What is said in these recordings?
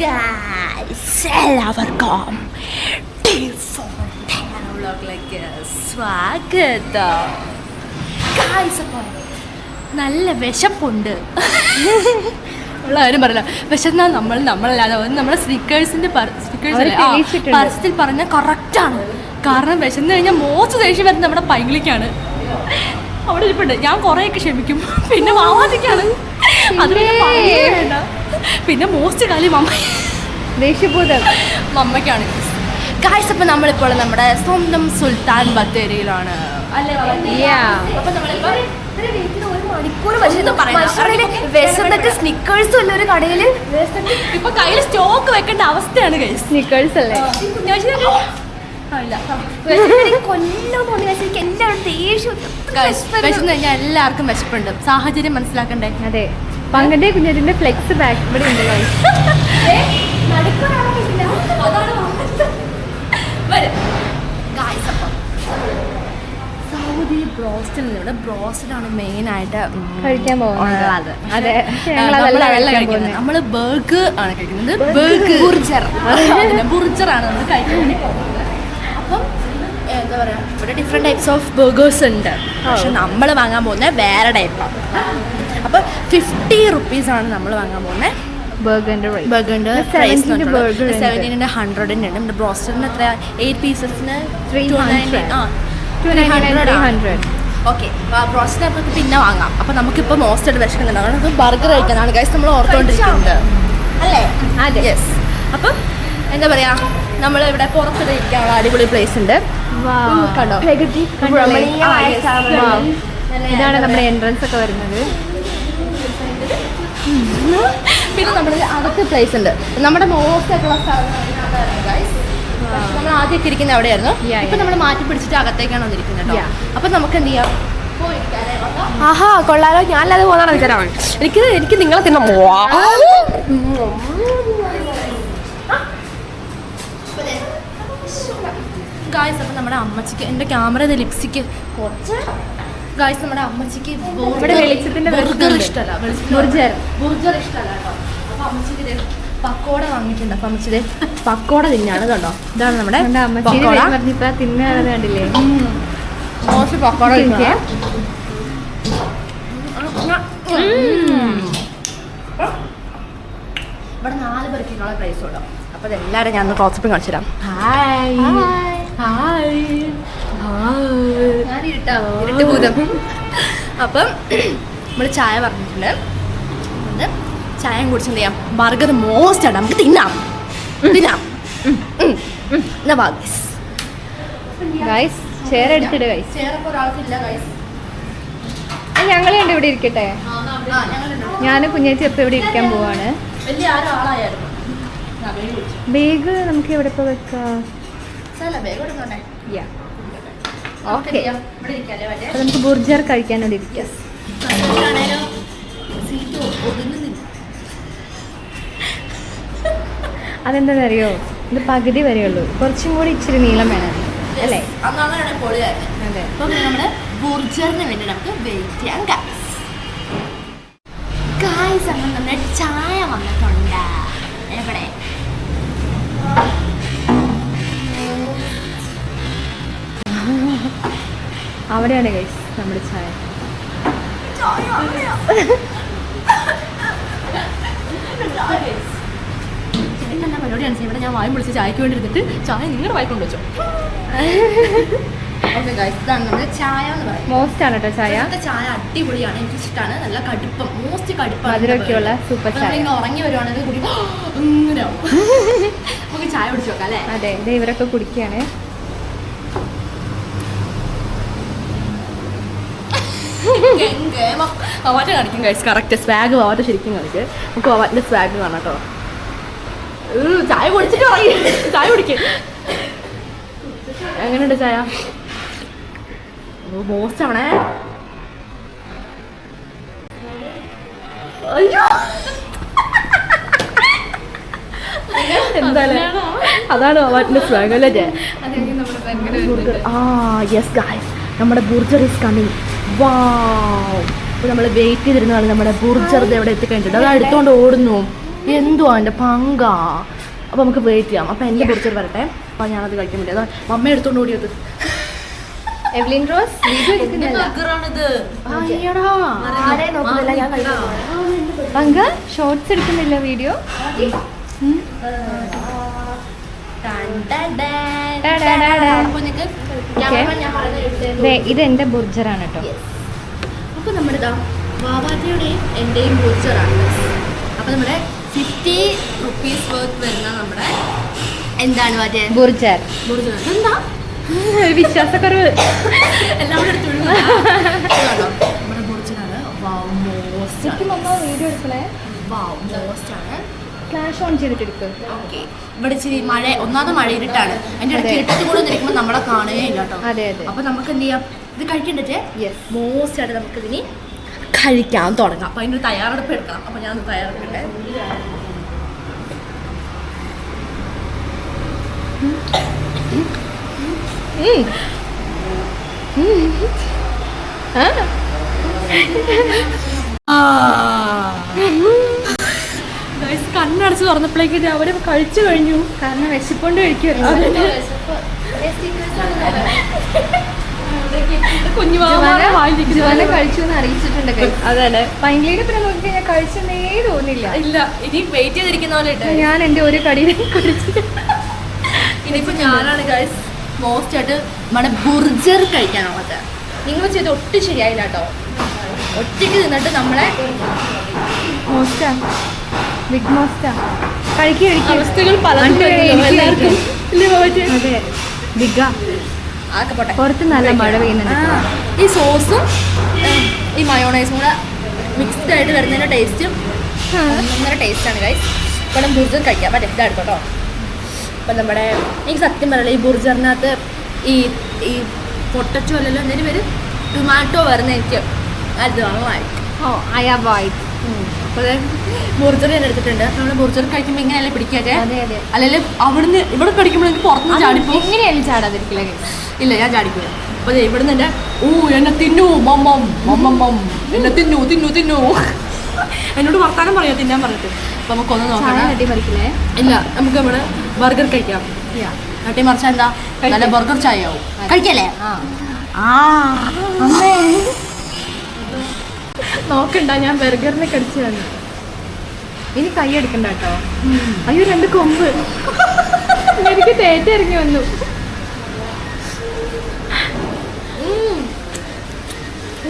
Guys എല്ലാവർക്കും വ്ളോഗിലേക്ക് സ്വാഗതം. ഗായ്സ് അപ്പോൾ നല്ല വിശപ്പുണ്ട്. ഉള്ള കാര്യം പറയില്ല. വിശന്നാൽ നമ്മൾ നമ്മളല്ലാതെ. നമ്മുടെ സ്റ്റിക്കേഴ്സിന്റെ അവർ പരസ്യത്തിൽ പറഞ്ഞ കറക്റ്റാണ് കാരണം വിശന്ന് കഴിഞ്ഞാൽ മോശം ദേഷ്യം വരുന്നത് നമ്മുടെ പൈങ്കിളിക്കാണ്. അവിടെ ഇരിപ്പുണ്ട്. ഞാൻ കുറേയൊക്കെ ക്ഷമിക്കും. പിന്നെ മാവാതിക്കാണ് അത് പിന്നെ. പിന്നെ മോസ്റ്റ് കാലി മമ്മ ദേഷ്യബോധം. മമ്മയ്ക്കാണ്. ഗായ്സ് അപ്പം നമ്മളിപ്പോൾ നമ്മുടെ സ്വന്തം സുൽത്താൻ ബത്തേരിയിലാണ്. അല്ലേ. അപ്പൊ മണിക്കൂർ വിശന്നിട്ട് സ്നിക്കേഴ്സ് ഉള്ള ഒരു കടയിൽ ഇപ്പൊ കയ്യിൽ സ്റ്റോക്ക് വെക്കേണ്ട അവസ്ഥയാണ് സ്നിക്കേഴ്സ് അല്ലേ? എല്ലാവർക്കും വിശപ്പുണ്ട്. സാഹചര്യം മനസ്സിലാക്കണ്ടേ? അതെ. പങ്കന്റെ കുഞ്ഞിന്റെ ഫ്ലെക്സ് ബാക്ക് ഇവിടെ ഉണ്ട്. സൗദി ബ്രോസ്റ്റിൽ ഇവിടെ ബ്രോസ്റ്റിലാണ് മെയിൻ ആയിട്ട് കഴിക്കാൻ പോകുന്നത്. അതെ. അതല്ല ആണ് കഴിക്കുന്നത്. ബർഗ് ആണ് കഴിക്കുന്നത്. ബർഗ് ബുർജർ. ബുർജറാണ് നമ്മൾ കഴിക്കാൻ പോകുന്നത്. അപ്പം എന്താ പറയാ ഇവിടെ ഡിഫറെന്റ് ടൈപ്സ് ഓഫ് ബർഗേഴ്സ് ഉണ്ട്. പക്ഷെ നമ്മൾ വാങ്ങാൻ പോകുന്നത് വേറെ ടൈപ്പാണ് അപ്പം ഫിഫ്റ്റി റുപ്പീസ് ആണ് നമ്മൾ വാങ്ങാൻ പോകുന്നത് ബർഗറിന്റെ റേറ്റ് പ്രൈസ് ഇത് 70 ന്റെ burger ഹൺഡ്രഡിന്റെ ഉണ്ട്. നമ്മുടെ ബ്രോസ്റ്ററിന് എത്ര? എയ്റ്റ് പീസസിന് 300. ആ two ninety three hundred okay broaster നമുക്ക് പിന്നെ വാങ്ങാം. അപ്പോൾ നമുക്കിപ്പോൾ മോസ്റ്റ് ആയിട്ട് വിശക്കുന്നുണ്ട്. നമുക്ക് ബർഗർ കഴിക്കുന്നതാണ് ഗൈസ് നമ്മൾ ഓർത്തുകൊണ്ടിരിക്കുന്നത് അല്ലേ? അതെ. യെസ് അപ്പം എന്താ പറയാ? നമ്മൾ ഇവിടെ ഇരിക്കാനുള്ള അടിപൊളി പ്ലേസ് ഉണ്ട്. കണ്ടോ? ആ, ഇതാണ് നമ്മുടെ എൻട്രൻസ് ഒക്കെ വരുന്നത്. പിന്നെ നമ്മുടെ അകത്ത് പ്ലേസ് ഉണ്ട്. നമ്മുടെ മോസ്റ്റ് ആയിട്ടുള്ള ഗൈസ് നമ്മൾ ആദ്യമൊക്കെ ഇരിക്കുന്നത് അവിടെയായിരുന്നു. ഇപ്പൊ നമ്മൾ മാറ്റി പിടിച്ചിട്ട് അകത്തേക്കാണ് വന്നിരിക്കുന്നത്. അപ്പൊ നമുക്ക് എന്ത് ചെയ്യാം? ആഹാ കൊള്ളാലോ. ഞാനല്ലാതെ പോകുന്നതാണ് വിചാരം. എനിക്ക് എനിക്ക് നിങ്ങളെ തിന്ന ഗായ്സ് അപ്പം നമ്മുടെ അമ്മച്ചിക്ക് എന്റെ ക്യാമറ ലിപ്സ്റ്റിക്ക് കുറച്ച് ഗായ്സ് നമ്മുടെ അമ്മച്ചിക്ക് വെളിച്ചത്തിന്റെ ബർഗർ. ഇഷ്ടമല്ല ബുർജർ. ബുർജർ ഇഷ്ടമല്ല കേട്ടോ. അപ്പം അമ്മച്ചിക്ക് പക്കോട വാങ്ങിയിട്ടുണ്ട്. അപ്പൊ അമ്മച്ചി ഇത് പക്കോട തിന്നാണ് കണ്ടോ? ഇതാണ് നമ്മുടെ തിന്നുന്നത് കണ്ടില്ലേ? മോശം പക്കോട. ഇവിടെ നാല് പേർക്കുള്ള പ്രൈസ് ഉണ്ടോ അപ്പൊ എല്ലാരും ഞാൻ ക്ലോസപ്പ് കാണിച്ചു തരാം. ഹായ് ഹായ് ഹായ് ഇരുട്ട് ഭൂതം. അപ്പം നമ്മൾ ചായ പറഞ്ഞിട്ടുണ്ട്. അത് ചായം കുടിച്ച് എന്ത് ചെയ്യാം? ബർഗർ മോസ്റ്റ് ആണ്. നമുക്ക് തിന്നാം. തിന്നാം. എന്നാ വാ. ഗൈസ് ചെയർ എടുത്തിട്ട് ഗൈസ്. ഞങ്ങളെ ഉണ്ട് ഇവിടെ ഇരിക്കട്ടെ. ഞാൻ കുഞ്ഞേച്ചി എപ്പോ ഇവിടെ ഇരിക്കാൻ പോവാണ്. ബേഗ് നമുക്ക് എവിടെ ഇപ്പൊ വെക്കാം. ഓക്കെ? അപ്പൊ നമുക്ക് ബുർജർ കഴിക്കാൻ ഒതുങ്ങുന്നില്ല. അതെന്താണെന്നറിയോ ഇത് പകുതി വരെയുള്ളൂ. കുറച്ചും കൂടി ഇച്ചിരി നീളം വേണം. അല്ലേ. അതെ. നമ്മുടെ ബുർജറിന് വേണ്ടി നമുക്ക് വെയിറ്റ് ചെയ്യാം ഗായ്സ് ഗായ്സ് അങ്ങനെ നമ്മുടെ ചായ വന്നിട്ടുണ്ട്. അവിടെയാണ് ഗൈസ് നമ്മുടെ ചായ. ചേട്ടൻ പരിപാടിയാണ്? ഇവിടെ ഞാൻ വായും വിളിച്ച് ചായക്ക് വേണ്ടി ഇരുന്നിട്ട് ചായ നിങ്ങളുടെ ചായ എന്ന് മോസ്റ്റ് ആണ് കേട്ടോ ചായ. ചായ അടിപൊളിയാണ്. എനിക്ക് ഇഷ്ടമാണ് നല്ല കടുപ്പം. മോസ്റ്റ് കടുപ്പം മധുരമൊക്കെയുള്ള സൂപ്പർ ചായ. ഉറങ്ങി വരുവാണെങ്കിൽ. നമുക്ക് ചായ കുടിച്ചു നോക്കാം അല്ലേ? അതെ ഇവരൊക്കെ കുടിക്കുകയാണ്. വവാറ്റ കാണിക്കും കഴിച്ച് കറക്റ്റ് സ്വാഗ് വവാറ്റ ശരിക്കും കാണിക്കും. നമുക്ക് വവാറ്റിന്റെ സ്വാഗ് കാണാം കേട്ടോ ചായ കുടിച്ചിട്ട് പറയും ചായ കുടിക്കും. എങ്ങനെയുണ്ട് ചായ? മോസ്റ്റ് ആണേ അയ്യോ. എന്തായാലും അതാണ് വവാറ്റിന്റെ സ്വാഗ് അല്ലേ ആ യെസ് ഗായ് നമ്മുടെ ബുർജർ ഇസ് കമ്മിങ് അപ്പോൾ നമ്മൾ വെയിറ്റ് ചെയ്തിരുന്നതാണ് നമ്മുടെ ബുർജർ ഇത് എവിടെ എത്തിക്കഴിഞ്ഞിട്ടുണ്ട്? അത് അടുത്തോണ്ട് ഓടുന്നു. എന്തുവാ എന്റെ പങ്ക? അപ്പോൾ നമുക്ക് വെയിറ്റ് ചെയ്യാം. അപ്പോൾ എന്റെ ബുർജർ വരട്ടെ. അപ്പോൾ ഞാനത് കഴിക്കാൻ വേണ്ടി അതാ മമ്മ എടുത്തോണ്ട് ഓടിയത് എവ്ലിൻ റോസ് പങ്ക? ഷോർട്സ് എടുക്കുന്നില്ല വീഡിയോ പറയുന്നത് ദേ, ഇത് എന്റെ ബുർജറാണ് കേട്ടോ. അപ്പോൾ നമ്മുടെ ഇതാ വാവാജിയുടെയും എന്റെയും ബുർജറാണ് അപ്പോൾ നമ്മുടെ ഫിഫ്റ്റി റുപ്പീസ് വർത്ത് വരുന്ന നമ്മുടെ എന്താണ് ബുർജർ. ബൂർജർ. എന്താ വിശ്വാസക്കുറവ്. എല്ലാവരും നമ്മുടെ ബൂർജറാണ് മോസ്റ്റ് വീഡിയോ എടുക്കണേ? മോസ്റ്റ് ആണ് ഫ്ലാഷ് ഓൺ ചെയ്തിട്ട് എടുക്കും ഓക്കെ ഇവിടെ ഇച്ചിരി മഴ ഒന്നാമത് മഴ ഇരുട്ടാണ് അതിന്റെ ഇടയ്ക്ക്. ഇരുട്ടത്തിൽ കൂടെ നിൽക്കുമ്പോൾ നമ്മളെ കാണുകയില്ല കേട്ടോ അതെ അതെ അപ്പോൾ നമുക്ക് എന്ത് ചെയ്യാം ഇത് കഴിക്കണ്ടേ മോസ്റ്റ് ആയിട്ട് നമുക്ക് ഇതിനി കഴിക്കാൻ തുടങ്ങാം അപ്പൊ അതിന്റെ തയ്യാറെടുപ്പ് എടുക്കണം അപ്പൊ ഞാൻ തയ്യാറെടുക്കട്ടെ Guys, കണ്ണടച്ച് തുറന്നപ്പോഴേക്ക് അവർ കഴിച്ചു കഴിഞ്ഞു. കാരണം വിശപ്പോണ്ട് കഴിക്കുമല്ലോ കുഞ്ഞു ജുവാന കഴിച്ചു എന്ന് അറിയിച്ചിട്ടുണ്ട്. അതെ പൈങ്കിളിയുടെ പിന്നെ നോക്കി കഴിഞ്ഞാൽ കഴിച്ചെന്നേ തോന്നില്ല. ഇല്ല ഇനി വെയിറ്റ് ചെയ്തിരിക്കുന്ന പോലെ ഞാൻ എന്റെ ഒരു കുടിച്ചിട്ട് ഇനിയിപ്പോ ഞാനാണ് ഗൈസ് മോസ്റ്റ് ആയിട്ട് നമ്മുടെ ബുർജർ കഴിക്കാനുള്ളത്. നിങ്ങൾ ചെയ്ത് ഒട്ടും ശരിയായില്ല കേട്ടോ. ഒറ്റയ്ക്ക് നിന്നിട്ട് നമ്മളെ മോസ്റ്റാ ബിഗ് മോസ്റ്റാ കഴിക്കും? അതെ. ബിഗാ അതൊക്കെ പോട്ടെ. പുറത്ത് നല്ല മഴ പെയ്യുന്നുണ്ട്. ഈ സോസും ഈ മയോണൈസും കൂടെ മിക്സ്ഡ് ആയിട്ട് വരുന്നതിന്റെ ടേസ്റ്റും ഒന്നര ടേസ്റ്റാണ് ഗൈസ് ഇപ്പം ബുർജർ കഴിക്കാം. മറ്റേ ഇതായിരുന്നു കേട്ടോ അപ്പം നമ്മുടെ എനിക്ക് സത്യം പറയല ഈ ബുർജറിനകത്ത് ഈ ഈ പൊട്ടച്ചോ അല്ലല്ലോ എന്തിനു പേര് ടൊമാറ്റോ വരുന്ന എനിക്ക് അത് നന്നായി. ഓ ഐ അവോയ്ഡ് അപ്പോൾ ബുർജർ തന്നെ എടുത്തിട്ടുണ്ട്. നമ്മൾ ബുർജർ കഴിക്കുമ്പോൾ ഇങ്ങനെയല്ലേ പിടിക്കാതെ അല്ലെങ്കിൽ അവിടുന്ന് ഇവിടെ കഴിക്കുമ്പോൾ എനിക്ക് പുറത്തുനിന്ന് ചാടിപ്പോ? എങ്ങനെയാണ് ചാടാതിരിക്കില്ല ഇല്ല ഞാൻ ചാടിക്കൂല. അപ്പൊ ദേ ഇവിടുന്ന് എന്റെ ഓ എന്നെ തിന്നു മമ്മം മമ്മം എന്നെ തിന്നു തിന്നു തിന്നു. എന്നോട് വർത്താനം പറയാ? തിന്നാൻ പറഞ്ഞിട്ട്. അപ്പൊ നമുക്കൊന്ന് പറിക്കില്ലേ ഇല്ല നമുക്ക് നമ്മുടെ ബർഗർ കഴിക്കാം. തട്ടി മറിച്ച എന്താ? നല്ല ബർഗർ ചായ ആവും കഴിക്കല്ലേ? ആ. ആ നോക്കണ്ട ഞാൻ ബർഗറിനെ കടിച്ചു വന്നു ഇനി കൈ എടുക്കണ്ട കേട്ടോ. അയ്യോ രണ്ട് കൊമ്പ്. എനിക്ക് തേറ്റ ഇറങ്ങി വന്നു.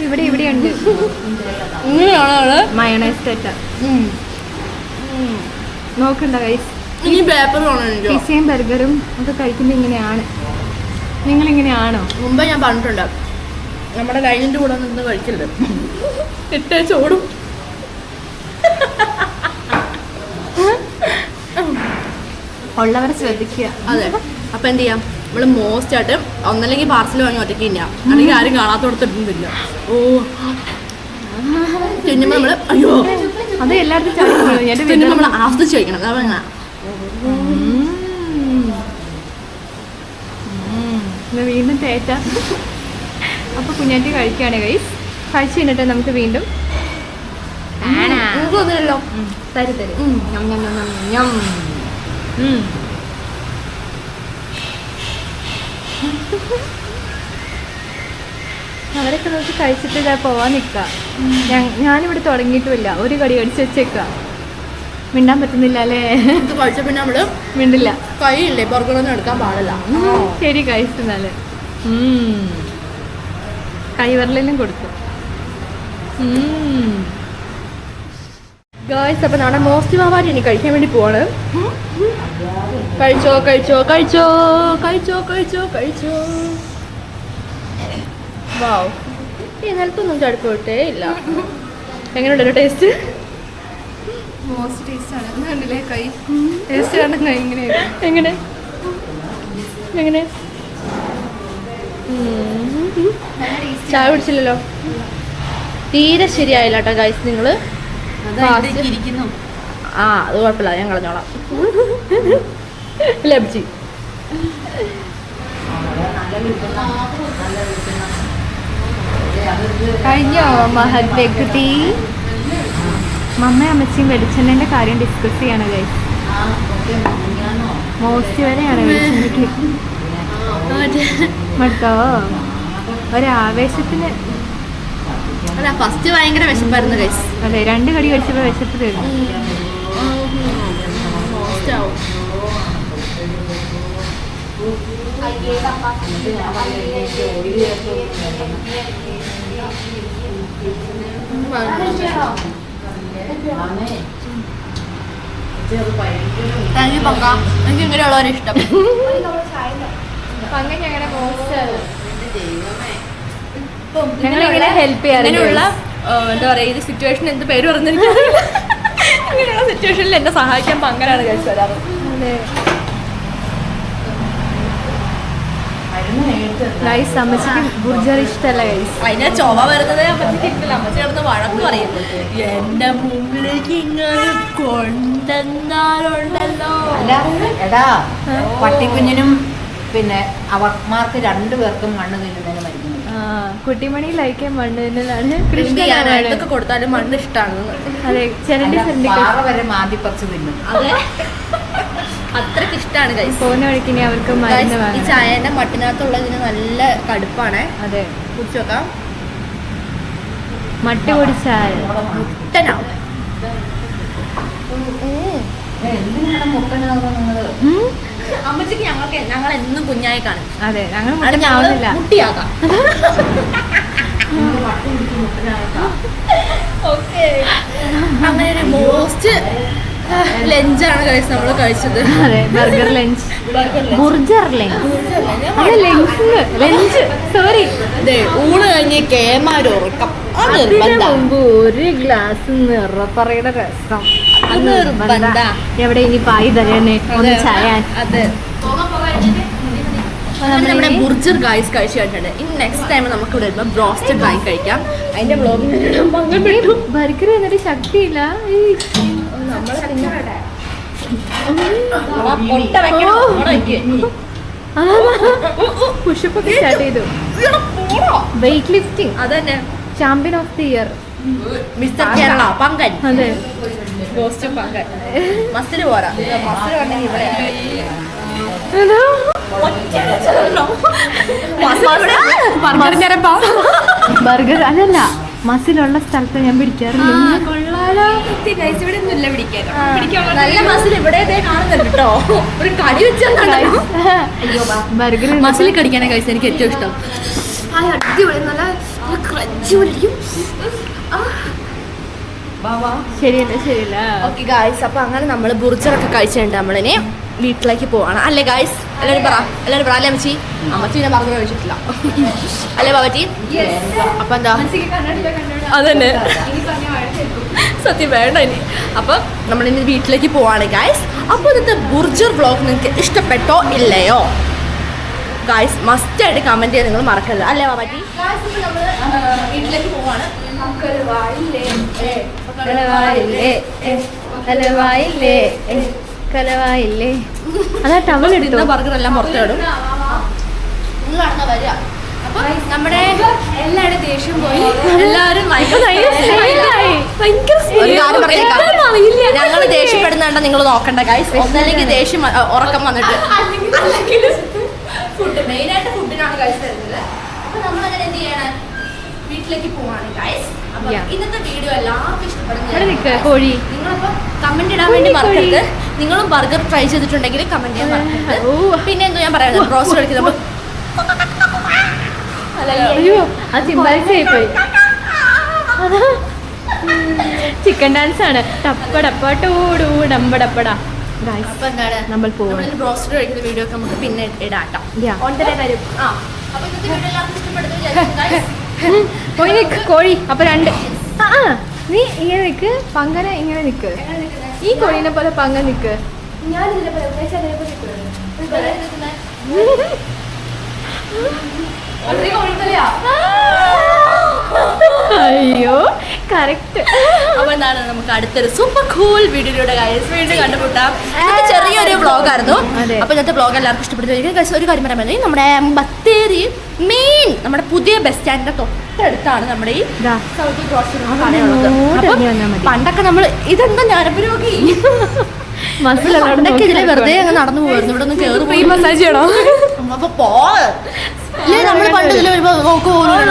ഇവിടെ ഇവിടെ ഉണ്ട്. ഇങ്ങനെയാണ് മയണൈസ് തേറ്റ. നോക്കണ്ട കൈസ് ഇനി പിസയും ബർഗറും ഒക്കെ കഴിക്കുമ്പോൾ ഇങ്ങനെയാണ്. നിങ്ങൾ ഇങ്ങനെയാണോ മുമ്പ് ഞാൻ പറഞ്ഞിട്ടുണ്ട് നമ്മുടെ ലൈനിന്റെ കൂടെ നിന്ന് കഴിക്കില്ല? ഇട്ടേ ചോടും. ഉള്ളവരെ ശ്രദ്ധിക്കുക. അതെ. അപ്പൊ എന്ത് ചെയ്യാം? നമ്മൾ മോസ്റ്റ് ആയിട്ട് ഒന്നല്ലെങ്കിൽ പാർസൽ വാങ്ങി ഒറ്റയ്ക്ക് തിന്നാം അല്ലെങ്കിൽ ആരും കാണാത്ത കാണാത്തോടത്തിട്ടില്ല ഓ. തിന്നുമ്പോ നമ്മൾ അയ്യോ. അത് എല്ലാവർക്കും എന്റെ നമ്മൾ ആസ്വദിച്ച് കഴിക്കണം അതാ പറഞ്ഞ വീണ്ടും തേറ്റ അപ്പൊ കുഞ്ഞാറ്റി കഴിക്കുകയാണ് ഗൈസ് കഴിച്ചു കഴിഞ്ഞിട്ട് നമുക്ക് വീണ്ടും തരി തരി. ഉം. അവരൊക്കെ നോക്കി കഴിച്ചിട്ട് ഇതാ പോവാൻ നിൽക്കുക ഞാനിവിടെ തുടങ്ങിയിട്ടുമില്ല. ഒരു കടി കടിച്ച് വെച്ചേക്കുക മിണ്ടാൻ പറ്റുന്നില്ല അല്ലേ? ഇത് കഴിച്ച പിന്നെ നമ്മൾ മിണ്ടില്ല. കൈയില്ലേ? ബർഗറൊന്നും എടുക്കാൻ പാടില്ല. ശരി കഴിച്ചെന്നാൽ കൈവരലിനും കൊടുത്തു. ഗായ്സ് അപ്പൊ നാളെ മോസ്റ്റ് മാവാരി ഇനി കഴിക്കാൻ വേണ്ടി പോവാണ്. കഴിച്ചോ കഴിച്ചോ കഴിച്ചോ കഴിച്ചോ കഴിച്ചോ കഴിച്ചോ. വാവ് ഈ നിലത്തൊന്നും ചടുപ്പ് വിട്ടേ ഇല്ല. എങ്ങനെയുണ്ടല്ലോ ടേസ്റ്റ് മോസ്റ്റ് ടേസ്റ്റ് ആണ്. കണ്ടില്ലേ കൈ? ടേസ്റ്റ് കാണുന്ന ഇങ്ങനെ. എങ്ങനെ? എങ്ങനെ. ചായ കുടിച്ചില്ലല്ലോ? തീരെ ശരിയായില്ല കേട്ടോ ഗൈസ് നിങ്ങൾ. ഇരിക്കുന്നു. ആ അത് കുഴപ്പമില്ല ഞാൻ കളഞ്ഞോളാം. ലഭിച്ചു കഴിഞ്ഞോ മഹത് വ്യക്തി മമ്മയും അമ്മച്ചിയും വെളിച്ചെണ്ണേന്റെ കാര്യം ഡിസ്കസ് ചെയ്യാണ് ഗൈസ് മോസ്റ്റ് വരെയാണ് വെളിച്ചെണ്ണയ്ക്ക്. മട്ടോ ഒരാവേശത്തിന് ഫസ്റ്റ് ഭയങ്കര വിശപ്പായിരുന്നു ഗൈസ് അതെ രണ്ട് കടി കഴിച്ചപ്പോൾ വിശപ്പ് തീർന്നു. യു പങ്ക. എനിക്ക് ഇങ്ങനെയുള്ളവരെ ഇഷ്ടം. ഞങ്ങളുടെ ഞങ്ങളിങ്ങനെ ഹെൽപ്പ് ആ, എന്താ പറയാ ഈ സിറ്റുവേഷൻ എന്ത് പേര് പറഞ്ഞിരിക്കും ഇങ്ങനെയുള്ള സിറ്റുവേഷനിൽ എന്നെ സഹായിക്കാൻ പങ്കനാണ് കഴിച്ചു വരാറ് ഗൈസ് അമ്മച്ചിക്ക് ബുർജർ ഇഷ്ടമല്ല ഗൈസ് അതിനെ ചൊവ വരുന്നത് അമ്മച്ചിക്ക് ഇഷ്ടമില്ല അമ്മച്ചി കിടന്ന് വഴക്ക് പറയും. എന്റെ മുമ്പിലേക്ക് ഇങ്ങനെ കൊണ്ടെന്നാലുണ്ടല്ലോ അല്ല എടാ പട്ടിക്കുഞ്ഞിനും പിന്നെ അവർമാർക്ക് രണ്ടുപേർക്കും മണ്ണ് തിന്നുന്നതിന് മരുന്ന് കുട്ടിമണി ലൈക്ക് മണ്ണിനാണ്? കൃഷ്ണനാണ് കൊടുത്താലും മണ്ണ് ഇഷ്ടമാണ് അതെ ചെരണ്ടി വരെ മാന്തി പറിച്ചു തിന്നും. അതെ. അത്രയ്ക്ക് ഇഷ്ടമാണ് പോകുന്ന വഴിക്ക് ഇനി അവർക്ക് മരുന്ന് ഈ ചായന്റെ മട്ടിനകത്തുള്ളതിന് നല്ല കടുപ്പാണ്. അതെ. കുറിച്ച് നോക്കാം. മട്ട് കുടിച്ചാൽ മുട്ടനാവും ഏ, എന്തിനാണ് മുട്ടനാകുന്നത് നിങ്ങൾ ഉം. അമ്മച്ചിക്ക് ഞങ്ങൾക്ക് ഞങ്ങൾ എന്നും കുഞ്ഞായി കാണും. അതെ ഞങ്ങൾ മുട്ടിയാകാം ഓക്കെ. അങ്ങനെ ഒരു മോസ്റ്റ് ലഞ്ചാണ് കഴിച്ച് നമ്മൾ കഴിച്ചത്. അതെ burger lunch burger lunch lunch lunch sorry ദേ, ഊണ് കഴിഞ്ഞ് കേമാരോ ഉറക്കം അത് അതിന് ഒരു ഗ്ലാസ് നിറപ്പറയുടെ രസം. അത് നിർബന്ധ. എവിടെ ഇനി പായി തരണേ ഒന്ന് ചായാൻ. നമ്മുടെ ബുർജർ ഗായ്സ് കഴിച്ചു കഴിഞ്ഞിട്ടുണ്ട് ഇനി നെക്സ്റ്റ് ടൈം നമുക്ക് ഇവിടെ വരുമ്പോൾ ബ്രോസ്റ്റഡ് ഗായ് കഴിക്കാം. അതിന്റെ ബ്ലോഗിൽ ബർഗർ എന്നിട്ട് ശക്തിയില്ല. സ്റ്റാർട്ട് ചെയ്തു. വെയിറ്റ് ലിഫ്റ്റിംഗ് അതന്നെ. Champion of the year mister Kerala പങ്കൻ അതെ. ഗോസ്റ്റ് പോരാ ഇവിടെ ബർഗർ അതല്ല മസിലുള്ള സ്ഥലത്ത് ഞാൻ പിടിക്കാറില്ല. നല്ല മസിൽ ഇവിടെ ദേ കാണുന്നുണ്ട് കേട്ടോ. ഒരു കടി വെച്ചാൽ ബർഗർ മസിൽ കടിക്കാനാ കഴിച്ചത് എനിക്ക് ഏറ്റവും ഇഷ്ടം. അടിപൊളി. നല്ല ക്രഞ്ചി പോലിരിക്കും ശരിയല്ല ശരിയല്ല ഓക്കെ ഗായ്സ് അപ്പൊ അങ്ങനെ നമ്മൾ ബുർജറൊക്കെ കഴിച്ചിട്ടുണ്ട്. നമ്മളിനി വീട്ടിലേക്ക് പോവാണ്. അല്ലേ ഗായ്സ് എല്ലാവരും പറ. എല്ലാവരും പറ അല്ലേ അമ്മച്ചി? അമ്മച്ചി ഞാൻ പറഞ്ഞു കഴിച്ചിട്ടില്ല അല്ലേ ബാബറ്റി അപ്പൊ എന്താ? അതന്നെ. സത്യം വേണ്ട ഇനി. അപ്പം നമ്മളിനി വീട്ടിലേക്ക് പോവാണ് ഗായ്സ് അപ്പോൾ ഇന്നത്തെ ബുർജർ വ്ളോഗ് നിങ്ങൾക്ക് ഇഷ്ടപ്പെട്ടോ ഇല്ലയോ? ഗായ്സ് മസ്റ്റ് ആയിട്ട് കമന്റ് ചെയ്യാൻ നിങ്ങൾ മറക്കരുത്. അല്ലേ ബാബറ്റി വീട്ടിലേക്ക് പോവാണ്. കലവായില്ലേ? ദേഷ്യപ്പെടുന്നുണ്ടോ കലവായില്ലേ? ഏ, കലവായില്ലേ? അതാ ടവൽ എടുത്തു? ഇന്ന് ബർഗർ എല്ലാം പുറത്തിടും നിങ്ങളാണ് വരിക? നമ്മുടെ എല്ലാവരുടെ ദേഷ്യം പോയി. എല്ലാവരും ഞങ്ങൾ ദേഷ്യപ്പെടുന്നുണ്ട് നിങ്ങൾ നോക്കണ്ട ഗൈസ് ഒന്നല്ലെങ്കിൽ ദേഷ്യം ഉറക്കം വന്നിട്ട്. ഫുഡ് മെയിൻ ആയിട്ട് ഫുഡിനാണ് ഗൈസ് തരുന്നത് അപ്പൊ നമ്മൾ അങ്ങനെ എന്ത് ചെയ്യണം വീട്ടിലേക്ക് പോവാണ് ഗൈസ് അപ്പൊ ഇന്നത്തെ വീഡിയോ എല്ലാവർക്കും ഇഷ്ടപ്പെടുന്നു കോഴി. നിങ്ങളപ്പോ കമന്റ് ഇടാൻ വേണ്ടി മറക്കരുത്. നിങ്ങളും ബർഗർ ട്രൈ ചെയ്തിട്ടുണ്ടെങ്കിൽ കമന്റ് ചെയ്യാൻ മറക്കരുത്. പിന്നെ എന്തോ ഞാൻ പറയാം ചിമ്പാൻസി ആയിപ്പോയി. ചിക്കൻ ഡാൻസ് ആണ്. ടപ്പടപ്പ ടൂടൂ നമ്മൾ കഴിക്കുന്ന വീഡിയോ ഒക്കെ നമുക്ക് പിന്നെ ഇടാട്ടോ ഓൺ തന്നെ വരും. ആ. അപ്പൊ ഇന്നത്തെ വീഡിയോ എല്ലാവർക്കും ഇഷ്ടപ്പെടുന്നു പോയി നിക്ക് കോഴി. അപ്പൊ രണ്ട്. ആ ആ, നീ ഇങ്ങനെ നിക്ക് പങ്കന ഇങ്ങനെ നിക്ക്. ഈ കോഴീനെ പോലെ പങ്ക നിക്ക്. ഞാൻ ഇതിനെ പോലെ അയ്യോ കറക്റ്റ് അപ്പൊ എന്താണ് നമുക്ക് അടുത്തൊരു സൂപ്പർ കൂൾ വീഡിയോയുടെ ഗൈസ് വീണ്ടും കണ്ടുമുട്ടാം. ചെറിയൊരു വ്ളോഗ് ആയിരുന്നു. അതെ. അപ്പൊ ഇന്നത്തെ വ്ളോഗ് എല്ലാവർക്കും ഇഷ്ടപ്പെട്ടു ഒരു കാര്യം പറയാൻ പറ്റും നമ്മുടെ ബത്തേരി മെയിൻ നമ്മുടെ പുതിയ ബസ് സ്റ്റാൻഡിന്റെ തൊട്ട തൊട്ടടുത്താണ് നമ്മുടെ ഈ സൗത്ത് ഗ്രോസറി മതി. പണ്ടൊക്കെ നമ്മൾ ഇതെന്താ പണ്ടൊക്കെ ഇതിലെ വെറുതെ അങ്ങ് നടന്നു പോയിരുന്നു ഇവിടെ ഒന്ന് കയറി പോയി മസാജ് ചെയ്യണോ അപ്പൊ പോ ഇല്ലേ നമ്മൾ പണ്ട് ഇതിൽ വരുമ്പോ നോക്ക് പോലും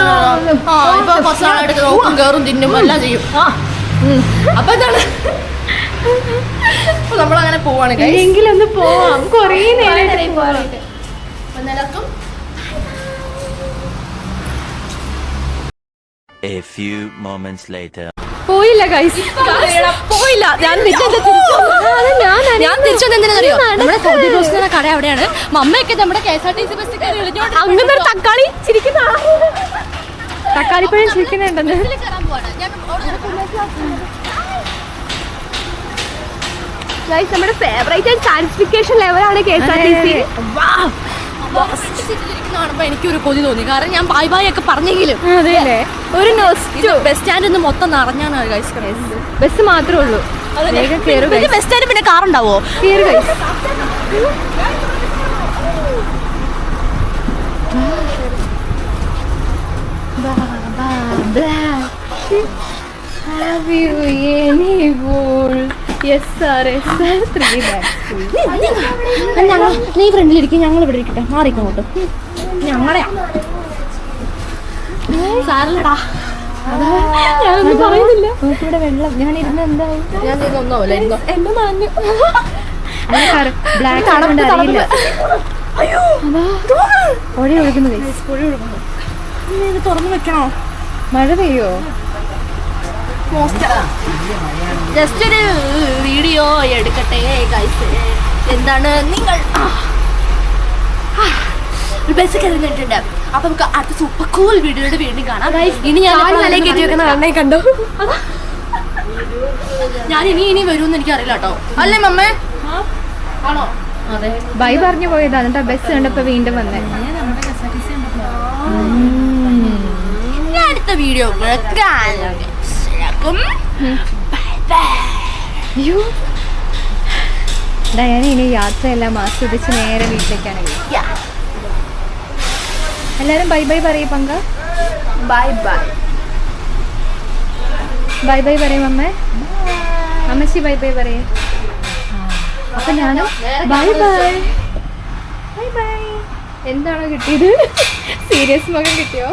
ആ ഇപ്പൊ കുറച്ച് നാളായിട്ട് നോക്കും കേറും തിന്നും എല്ലാം ചെയ്യും. അപ്പൊ എന്താണ്? നമ്മളങ്ങനെ പോവാണ് എങ്കിലൊന്ന് എങ്കിലും പോവാം കൊറേ നേരം അപ്പൊ A few moments later. പോയില്ല ഗൈസ് പോയില്ല. ഞാൻ? ഞാൻ തിരിച്ചു എന്തിനാണെന്നറിയോ നമ്മുടെ സൗദി റോസിന്റെ കട അവിടെയാണ്. മമ്മയൊക്കെ നമ്മുടെ K S R T C bus അങ്ങനെ ഒരു തക്കാളി ചിരിക്കുന്ന തക്കാളിപ്പഴം ചിരിക്കുന്നുണ്ടെന്ന് ഗൈസ് നമ്മുടെ ഫേവറേറ്റ് ആൻഡ് സാറ്റിസ്ഫിക്കേഷൻ ലെവലാണ് K S R T C. സീറ്റിലിരിക്കുന്ന കാണുമ്പോ എനിക്കൊരു കൊതി തോന്നി. കാരണം ഞാൻ ബായ് ബായ് ഒക്കെ പറഞ്ഞെങ്കിലും അതെല്ലേ ഒരു ബസ് സ്റ്റാൻഡ് ഒന്ന് മൊത്തം നിറഞ്ഞാണ് ഗൈസ് ബസ് മാത്രമേ ഉള്ളൂ. ബസ് സ്റ്റാൻഡ് പിന്നെ കാർ ഉണ്ടാവോ. Have you any goal? Three bags. ഞങ്ങൾ നീ ഫ്രണ്ടിലിരിക്കും ഞങ്ങൾ ഇവിടെ ഇരിക്കട്ടെ. മാറിക്കോട്ടെ ഞങ്ങളെ സാരല്ലടാ ഞാനൊന്നും പറയുന്നില്ല. ഇവിടെ വെള്ളം. ഞാൻ ഇരുന്ന് എന്നെ നനഞ്ഞു ബ്ലാക്ക് അറിയില്ല ഒഴി തുറന്നു വെക്കണോ? മഴ പെയ്യോ? ജസ്റ്റ് ഒരു വീഡിയോ എടുക്കട്ടെ ഗൈസ് എന്താണ് നിങ്ങൾ? ബസ് കയറുന്നിട്ടുണ്ട് അപ്പൊ നമുക്ക് അടുത്ത സൂപ്പർ കൂൾ വീഡിയോയുടെ വീണ്ടും കാണാം. ഇനി ഞാൻ കണ്ടോ? ഞാൻ ഇനി ഇനി വരുമെന്ന് എനിക്ക് അറിയില്ല കേട്ടോ. അല്ലേ മമ്മേ? ആണോ? ബൈ പറഞ്ഞു എന്നിട്ട് ബസ് കണ്ടപ്പോ വീണ്ടും വന്നേ. അടുത്ത വീഡിയോ കാണാം. അയ്യോ. ഡയാന ഇനി യാത്രയെല്ലാം ആസ്വദിച്ച് നേരെ വീട്ടിലേക്കാണ്. എല്ലാരും ബൈ ബൈ പറയും പങ്ക. Bye bye. ബൈ ബൈ പറയും അമ്മ അമ്മച്ചി ബൈ ബൈ പറയേ. അപ്പൊ ഞാനും ബൈ ബൈ. Bye by. എന്താണോ കിട്ടിയത്? സീരിയസ് മകൻ കിട്ടിയോ?